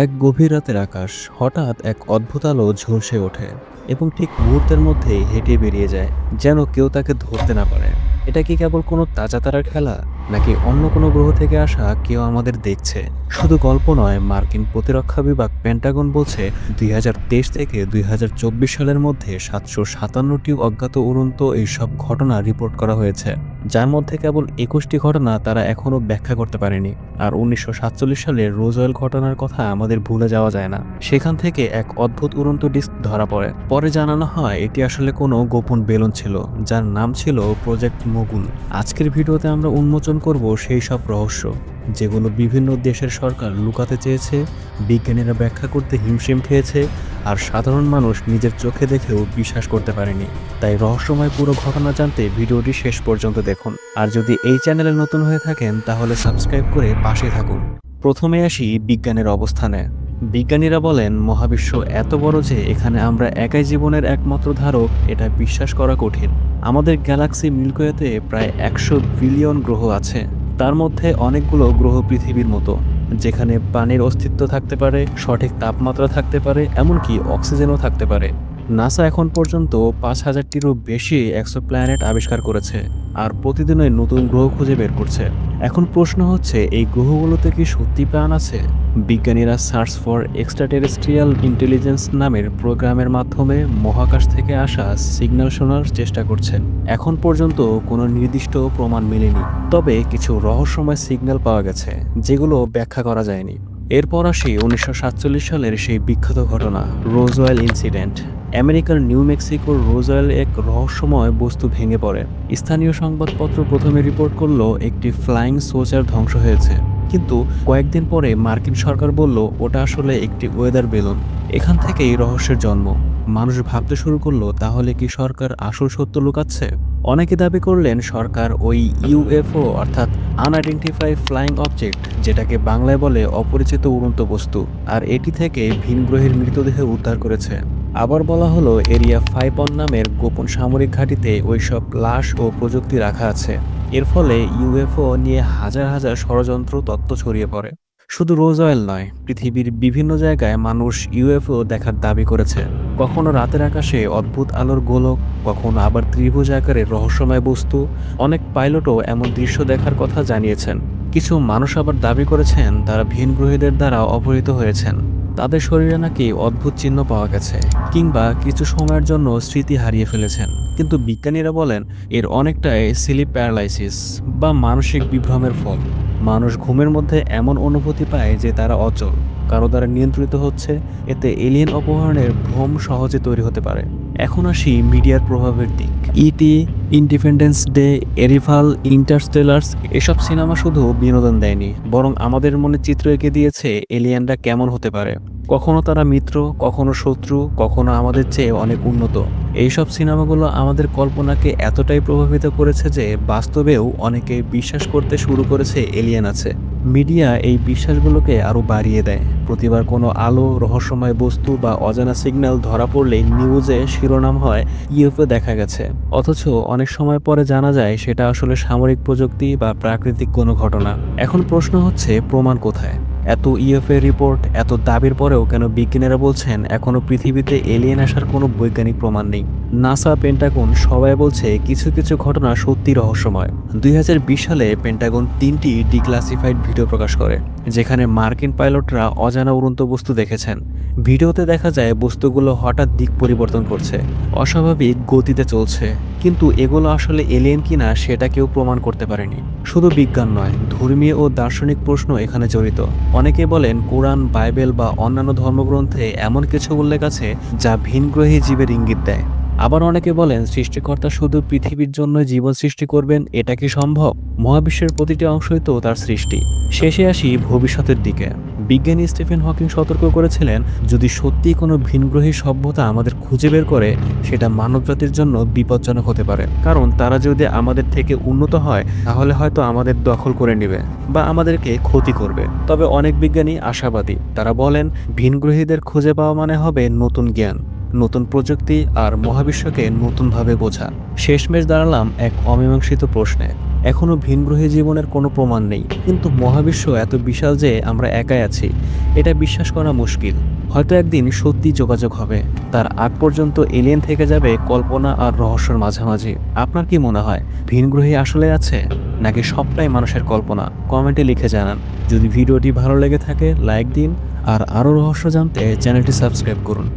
এক গভীর রাতের আকাশ হঠাৎ এক অদ্ভুত আলো ঝলসে ওঠে এবং ঠিক মুহূর্তের মধ্যেই হেঁটে বেরিয়ে যায়, যেন কেউ তাকে ধরতে না পারে। এটা কি কেবল কোনো তাজা তারার খেলা, নাকি অন্য কোনো গ্রহ থেকে আসা কেউ আমাদের দেখছে? শুধু গল্প নয়, মার্কিন প্রতিরক্ষা বিভাগ পেন্টাগন বলছে, দুই হাজার তেইশ থেকে দুই হাজার চব্বিশ সালের মধ্যে সাতশো সাতান্নটি অজ্ঞাত উড়ন্ত এইসব ঘটনা রিপোর্ট করা হয়েছে। যার মধ্যে কেবল একুশটি ঘটনা তারা এখনও ব্যাখ্যা করতে পারেনি। আর উনিশশো সালের রোজওয়েল ঘটনার কথা আমাদের ভুলে যাওয়া যায় না। সেখান থেকে এক অদ্ভুত উড়ন্ত ডিস্ক ধরা পড়ে। পরে জানানো হয়, এটি আসলে কোনো গোপন বেলুন ছিল, যার নাম ছিল প্রজেক্ট মুগুল। আজকের ভিডিওতে আমরা উন্মোচন করব সেই সব রহস্য। যেগুলো বিভিন্ন দেশের সরকার লুকাতে চেয়েছে, বিজ্ঞানীরা ব্যাখ্যা করতে হিমশিম খেয়েছে, আর সাধারণ মানুষ নিজের চোখে দেখেও বিশ্বাস করতে পারেনি। তাই রহস্যময় পুরো ঘটনা জানতে ভিডিওটি শেষ পর্যন্ত দেখুন। আর যদি এই চ্যানেলে নতুন হয়ে থাকেন, তাহলে সাবস্ক্রাইব করে পাশে থাকুন। প্রথমে আসি বিজ্ঞানের অবস্থানে। বিজ্ঞানীরা বলেন, মহাবিশ্ব এত বড় যে এখানে আমরা একাই জীবনের একমাত্র ধারক, এটা বিশ্বাস করা কঠিন। আমাদের গ্যালাক্সি মিল্কওয়েতে প্রায় একশো বিলিয়ন গ্রহ আছে। তার মধ্যে অনেকগুলো গ্রহ পৃথিবীর মতো, যেখানে পানির অস্তিত্ব থাকতে পারে, সঠিক তাপমাত্রা থাকতে পারে, এমনকি অক্সিজেনও থাকতে পারে। নাসা এখন পর্যন্ত পাঁচ হাজারটিরও বেশি একশো প্ল্যানেট আবিষ্কার করেছে আর প্রতিদিনই নতুন গ্রহ খুঁজে বের করছে। এখন প্রশ্ন হচ্ছে, এই গ্রহগুলোতে কি সত্যি প্রাণ আছে? বিজ্ঞানীরা সার্চ ফর এক্সট্রাটেরেস্ট্রিয়াল ইন্টেলিজেন্স নামের প্রোগ্রামের মাধ্যমে মহাকাশ থেকে আসা সিগন্যাল শোনার চেষ্টা করছেন। এখন পর্যন্ত কোনো নির্দিষ্ট প্রমাণ মেলেনি। তবে কিছু রহস্যময় সিগন্যাল পাওয়া গেছে, যেগুলো ব্যাখ্যা করা যায়নি। এরপর আসি উনিশশো সাতচল্লিশ সালের সেই বিখ্যাত ঘটনা, রোজওয়েল ইনসিডেন্ট। আমেরিকার নিউ মেক্সিকোর রোজওয়েল এক রহস্যময় বস্তু ভেঙে পড়ে। স্থানীয় সংবাদপত্র প্রথমে রিপোর্ট করল, একটি ফ্লাইং সোচার ধ্বংস হয়েছে। কিন্তু কয়েকদিন পরে মার্কিন সরকার বলল, ওটা আসলে একটি ওয়েদার বেলুন এখান থেকেই রহস্যের জন্ম। মানুষ ভাবতে শুরু করল, তাহলে কি সরকার আসল সত্য লুকাচ্ছে? অনেকে দাবি করলেন, সরকার ওই ইউএফও অর্থাৎ আনআইডেন্টিফাই ফ্লাইং অবজেক্ট যেটাকে বাংলায় বলে অপরিচিত উড়ন্ত বস্তু, আর এটি থেকে ভিন গ্রহের মৃতদেহ উদ্ধার করেছে। আবার বলা হলো এরিয়া ফাইভ অন নামের গোপন সামরিক ঘাঁটিতে ওইসব লাশ ও প্রযুক্তি রাখা আছে। এর ফলে ইউএফও নিয়ে হাজার হাজার ষড়যন্ত্র তত্ত্ব ছড়িয়ে পড়ে। শুধু রোজওয়েল নয়, পৃথিবীর বিভিন্ন জায়গায় মানুষ ইউএফও দেখার দাবি করেছে। কখনো রাতের আকাশে অদ্ভুত আলোর গোলক, কখনো আবার ত্রিভুজ আকারের রহস্যময় বস্তু। অনেক পাইলটও এমন দৃশ্য দেখার কথা জানিয়েছেন। কিছু মানুষ আবার দাবি করেছেন তারা ভিন গ্রহীদের দ্বারা অপহৃত হয়েছেন। তাদের শরীরে নাকি অদ্ভুত চিহ্ন পাওয়া গেছে, কিংবা কিছু সময়ের জন্য স্মৃতি হারিয়ে ফেলেছেন। কিন্তু বিজ্ঞানীরা বলেন, এর অনেকটাই স্লিপ প্যারালাইসিস বা মানসিক বিভ্রমের ফল। মানুষ ঘুমের মধ্যে এমন অনুভূতি পায় যে তারা অচল, কারও দ্বারা নিয়ন্ত্রিত হচ্ছে, এতে এলিয়েন অপহরণের ভ্রম সহজে তৈরি হতে পারে। এখন আসি মিডিয়ার প্রভাবের দিক। ইটি ইন্ডিপেন্ডেন্স ডে এরিভাল ইন্টারস্টেলার্স এসব সিনেমা শুধু বিনোদন দেয়নি, বরং আমাদের মনে চিত্র এঁকে দিয়েছে এলিয়েনরা কেমন হতে পারে। কখনো তারা মিত্র, কখনো শত্রু, কখনো আমাদের চেয়ে অনেক উন্নত। এইসব সিনেমাগুলো আমাদের কল্পনাকে এতটাই প্রভাবিত করেছে যে বাস্তবেও অনেকে বিশ্বাস করতে শুরু করেছে এলিয়েন আছে। মিডিয়া এই বিশ্বাসগুলোকে আরও বাড়িয়ে দেয়। প্রতিবার কোনো আলো, রহস্যময় বস্তু বা অজানা সিগন্যাল ধরা পড়লে নিউজে শিরোনাম হয় ইউএফও দেখা গেছে। অথচ অনেক সময় পরে জানা যায় সেটা আসলে সামরিক প্রযুক্তি বা প্রাকৃতিক কোনো ঘটনা। এখন প্রশ্ন হচ্ছে, প্রমাণ কোথায়? এত ইএফএ রিপোর্ট এত দাবির পরেও কেন বিজ্ঞানীরা বলছেন এখনও পৃথিবীতে এলিয়েন আসার কোনো বৈজ্ঞানিক প্রমাণ নেই। নাসা পেন্টাগন সবাই বলছে কিছু কিছু ঘটনা সত্যি রহস্যময়। দুই হাজার বিশ সালে পেন্টাগন তিনটি ডিক্লাসিফাইড ভিডিও প্রকাশ করে। যেখানে মার্কিন পাইলটরা অজানা উড়ন্ত বস্তু দেখেছেন। ভিডিওতে দেখা যায় বস্তুগুলো হঠাৎ দিক পরিবর্তন করছে। অস্বাভাবিক গতিতে চলছে। কিন্তু এগুলো আসলে এলিয়েন কিনা সেটা কেউ প্রমাণ করতে পারেনি। শুধু বিজ্ঞান নয়, ধর্মীয় ও দার্শনিক প্রশ্ন এখানে জড়িত। অনেকে বলেন কোরআন, বাইবেল বা অন্যান্য ধর্মগ্রন্থে এমন কিছু উল্লেখ আছে যা ভিনগ্রহী জীবের ইঙ্গিত দেয়। আবার অনেকে বলেন, সৃষ্টিকর্তা শুধু পৃথিবীর জন্য জীবন সৃষ্টি করবেন? এটা কি সম্ভব? মহাবিশ্বের প্রতিটি অংশই তো তার সৃষ্টি। শেষে আসি ভবিষ্যতের দিকে। বিজ্ঞানী স্টিফেন হকিং সতর্ক করেছিলেন, যদি সত্যি কোনো ভিনগ্রহী সভ্যতা আমাদের খুঁজে বের করে, সেটা মানবজাতির জন্য বিপজ্জনক হতে পারে। কারণ তারা যদি আমাদের থেকে উন্নত হয়, তাহলে হয়তো আমাদের দখল করে নেবে বা আমাদেরকে ক্ষতি করবে। তবে অনেক বিজ্ঞানী আশাবাদী। তারা বলেন, ভিনগ্রহীদের খুঁজে পাওয়া মানে হবে নতুন জ্ঞান। নতুন প্রযুক্তি আর মহাবিশ্বকে নতুনভাবে বোঝা। শেষমেশ দাঁড়ালাম এক অমীমাংসিত প্রশ্নে। এখনও ভিনগ্রহী জীবনের কোনো প্রমাণ নেই। কিন্তু মহাবিশ্ব এত বিশাল যে আমরা একাই আছি, এটা বিশ্বাস করা মুশকিল। হয়তো একদিন সত্যি যোগাযোগ হবে। তার আগ পর্যন্ত এলিয়েন থেকে যাবে কল্পনা আর রহস্যের মাঝামাঝি। আপনার কি মনে হয়, ভিনগ্রহী আসলে আছে? নাকি সবটাই মানুষের কল্পনা? কমেন্টে লিখে জানান। যদি ভিডিওটি ভালো লেগে থাকে, লাইক দিন। আর আরও রহস্য জানতে চ্যানেলটি সাবস্ক্রাইব করুন।